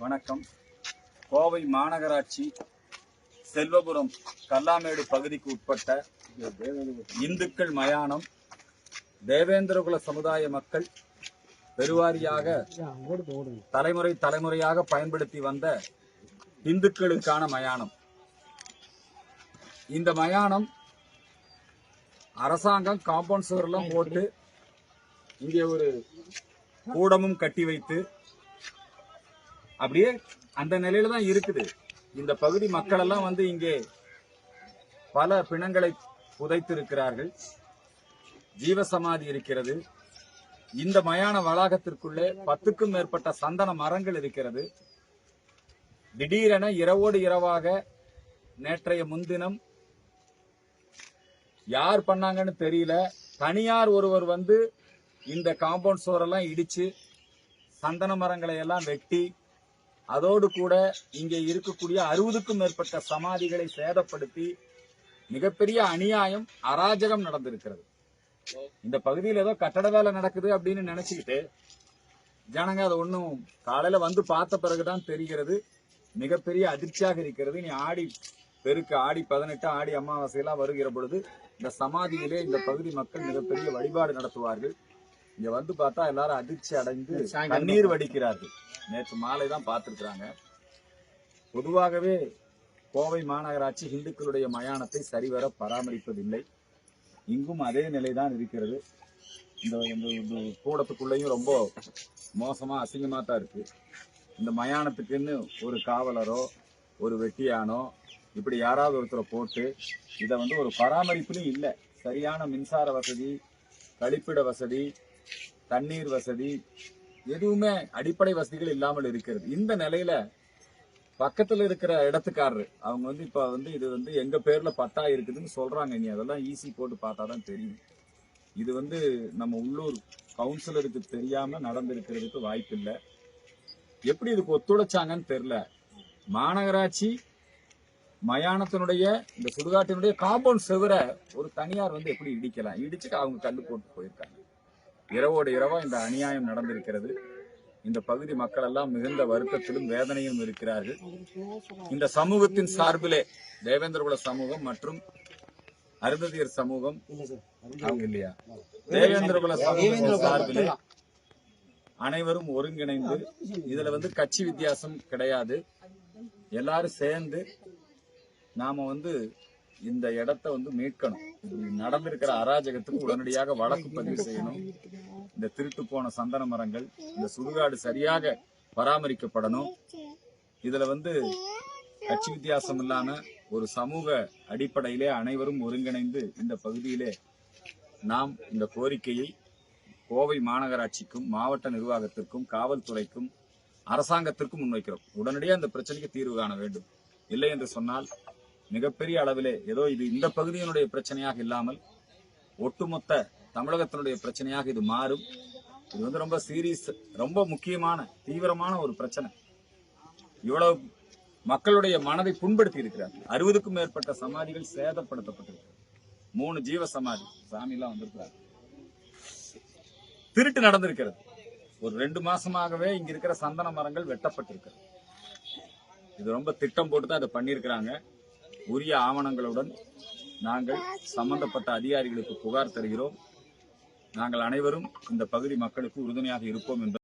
வணக்கம். கோவை மாநகராட்சி செல்வபுரம் கல்லாமேடு பகுதிக்கு உட்பட்ட இந்துக்கள் மயானம் தேவேந்திரகுல சமுதாய மக்கள் பெருவாரியாக தலைமுறை தலைமுறையாக பயன்படுத்தி வந்த இந்துக்களுக்கான மயானம். இந்த மயானம் அரசாங்கம் காம்பவுண்ட் சுவர்லாம் போட்டு இங்கே ஒரு கூடமும் கட்டி வைத்து அப்படியே அந்த நிலையில தான் இருக்குது. இந்த பகுதி மக்கள் எல்லாம் வந்து இங்கே பல பிணங்களை புதைத்திருக்கிறார்கள். ஜீவசமாதி இருக்கிறது. இந்த மயான வளாகத்திற்குள்ளே பத்துக்கும் மேற்பட்ட சந்தன மரங்கள் இருக்கிறது. திடீரென இரவோடு இரவாக நேற்றைய முன்தினம் யார் பண்ணாங்கன்னு தெரியல. தனியார் ஒருவர் வந்து இந்த காம்பவுண்ட் சுவரெல்லாம் இடிச்சு சந்தன மரங்களை எல்லாம் வெட்டி அதோடு கூட இங்கே இருக்கக்கூடிய அறுபதுக்கும் மேற்பட்ட சமாதிகளை சேதப்படுத்தி மிகப்பெரிய அநியாயம் அராஜகம் நடந்திருக்கிறது. இந்த பகுதியில் ஏதோ கட்டட வேலை நடக்குது அப்படின்னு நினைச்சுக்கிட்டு ஜனங்க அதை ஒன்றும் காலையில வந்து பார்த்த பிறகுதான் தெரிகிறது. மிகப்பெரிய அதிர்ச்சியாக இருக்கிறது. நீ ஆடி பெருக்கு ஆடி பதினெட்டு ஆடி அமாவாசையெல்லாம் வருகிற பொழுது இந்த சமாதியிலே இந்த பகுதி மக்கள் மிகப்பெரிய வழிபாடு நடத்துவார்கள். இங்க வந்து பார்த்தா எல்லாரும் அதிர்ச்சி அடைந்து கண்ணீர் வடிக்கிறார்கள். நேற்று மாலை தான் பார்த்திருக்கிறாங்க. பொதுவாகவே கோவை மாநகராட்சி இந்துக்களுடைய மயானத்தை சரிவர பராமரிப்பதில்லை. இங்கும் அதே நிலைதான் இருக்கிறது. இந்த இந்த கூடத்துக்குள்ளேயும் ரொம்ப மோசமா அசிங்கமா தான் இருக்கு. இந்த மயானத்துக்குன்னு ஒரு காவலரோ ஒரு வெட்டியானோ இப்படி யாராவது ஒருத்தரை போட்டு இதை வந்து ஒரு பராமரிப்புலையும் இல்லை. சரியான மின்சார வசதி கழிப்பிட வசதி தண்ணீர் வசதி எதுவுமே அடிப்படை வசதிகள் இல்லாமல் இருக்கிறது. இந்த நிலையில பக்கத்துல இருக்கிற இடத்துக்காரரு அவங்க வந்து இப்ப வந்து இது வந்து எங்க பேர்ல பட்டா இருக்குதுன்னு சொல்றாங்க நீ அதெல்லாம் ஈஸி போட்டு பார்த்தாதான் தெரியும். இது வந்து நம்ம உள்ளூர் கவுன்சிலருக்கு தெரியாம நடந்திருக்கிறதுக்கு வாய்ப்பு இல்லை எப்படி இதுக்கு ஒத்துழைச்சாங்கன்னு தெரியல. மாநகராட்சி மயானத்தினுடைய இந்த சுடுகாட்டினுடைய காம்பவுண்ட் செவரை ஒரு தனியார் வந்து எப்படி இடிக்கலாம்? இடிச்சுட்டு அவங்க கண்டு போட்டு போயிருக்காங்க. இரவோடு இரவா இந்த அநியாயம் நடந்திருக்கிறது. இந்த பகுதி மக்கள் எல்லாம் மிகுந்த வருத்தத்திலும் வேதனையும் இருக்கிறார்கள். இந்த சமூகத்தின் சார்பிலே தேவேந்திரகுல சமூகம் மற்றும் அருந்ததியர் சமூகம் அவங்க இல்லையா? தேவேந்திரகுல சமூகம் சார்பிலே அனைவரும் ஒருங்கிணைந்து இதுல வந்து கட்சி வித்தியாசம் கிடையாது. எல்லாரும் சேர்ந்து நாம வந்து இந்த இடத்த வந்து மீட்கணும். நடந்திருக்கிற அராஜகத்துக்கு உடனடியாக வழக்கு பதிவு செய்யணும். இந்த திருட்டு போன சந்தன மரங்கள் இந்த சுடுகாடு சரியாக பராமரிக்கப்படணும். இதுல வந்து கட்சி வித்தியாசம் இல்லாம ஒரு சமூக அடிப்படையிலே அனைவரும் ஒருங்கிணைந்து இந்த பகுதியிலே நாம் இந்த கோரிக்கையை கோவை மாநகராட்சிக்கும் மாவட்ட நிர்வாகத்திற்கும் காவல்துறைக்கும் அரசாங்கத்திற்கும் முன்வைக்கிறோம். உடனடியாக அந்த பிரச்சனைக்கு தீர்வு காண வேண்டும். இல்லை என்று சொன்னால் மிகப்பெரிய அளவிலே ஏதோ இது இந்த பகுதியினுடைய பிரச்சனையாக இல்லாமல் ஒட்டுமொத்த தமிழகத்தினுடைய பிரச்சனையாக இது மாறும். இது வந்து ரொம்ப சீரியஸ் ரொம்ப முக்கியமான தீவிரமான ஒரு பிரச்சனை. இவ்வளவு மக்களுடைய மனதை புண்படுத்தி இருக்கிறார். அறுபதுக்கும் மேற்பட்ட சமாதிகள் சேதப்படுத்தப்பட்டிருக்கிறது. மூணு ஜீவ சமாதி சாமி எல்லாம் வந்திருக்கிறார். திருட்டு நடந்திருக்கிறது. ஒரு ரெண்டு மாசமாகவே இங்க இருக்கிற சந்தன மரங்கள் வெட்டப்பட்டிருக்கிறது. இது ரொம்ப திட்டம் போட்டு தான் அதை பண்ணியிருக்கிறாங்க. உரிய ஆவணங்களுடன் நாங்கள் சம்பந்தப்பட்ட அதிகாரிகளுக்கு புகார் தருகிறோம். நாங்கள் அனைவரும் இந்த பகுதி மக்களுக்கு உறுதுணையாக இருப்போம் என்பது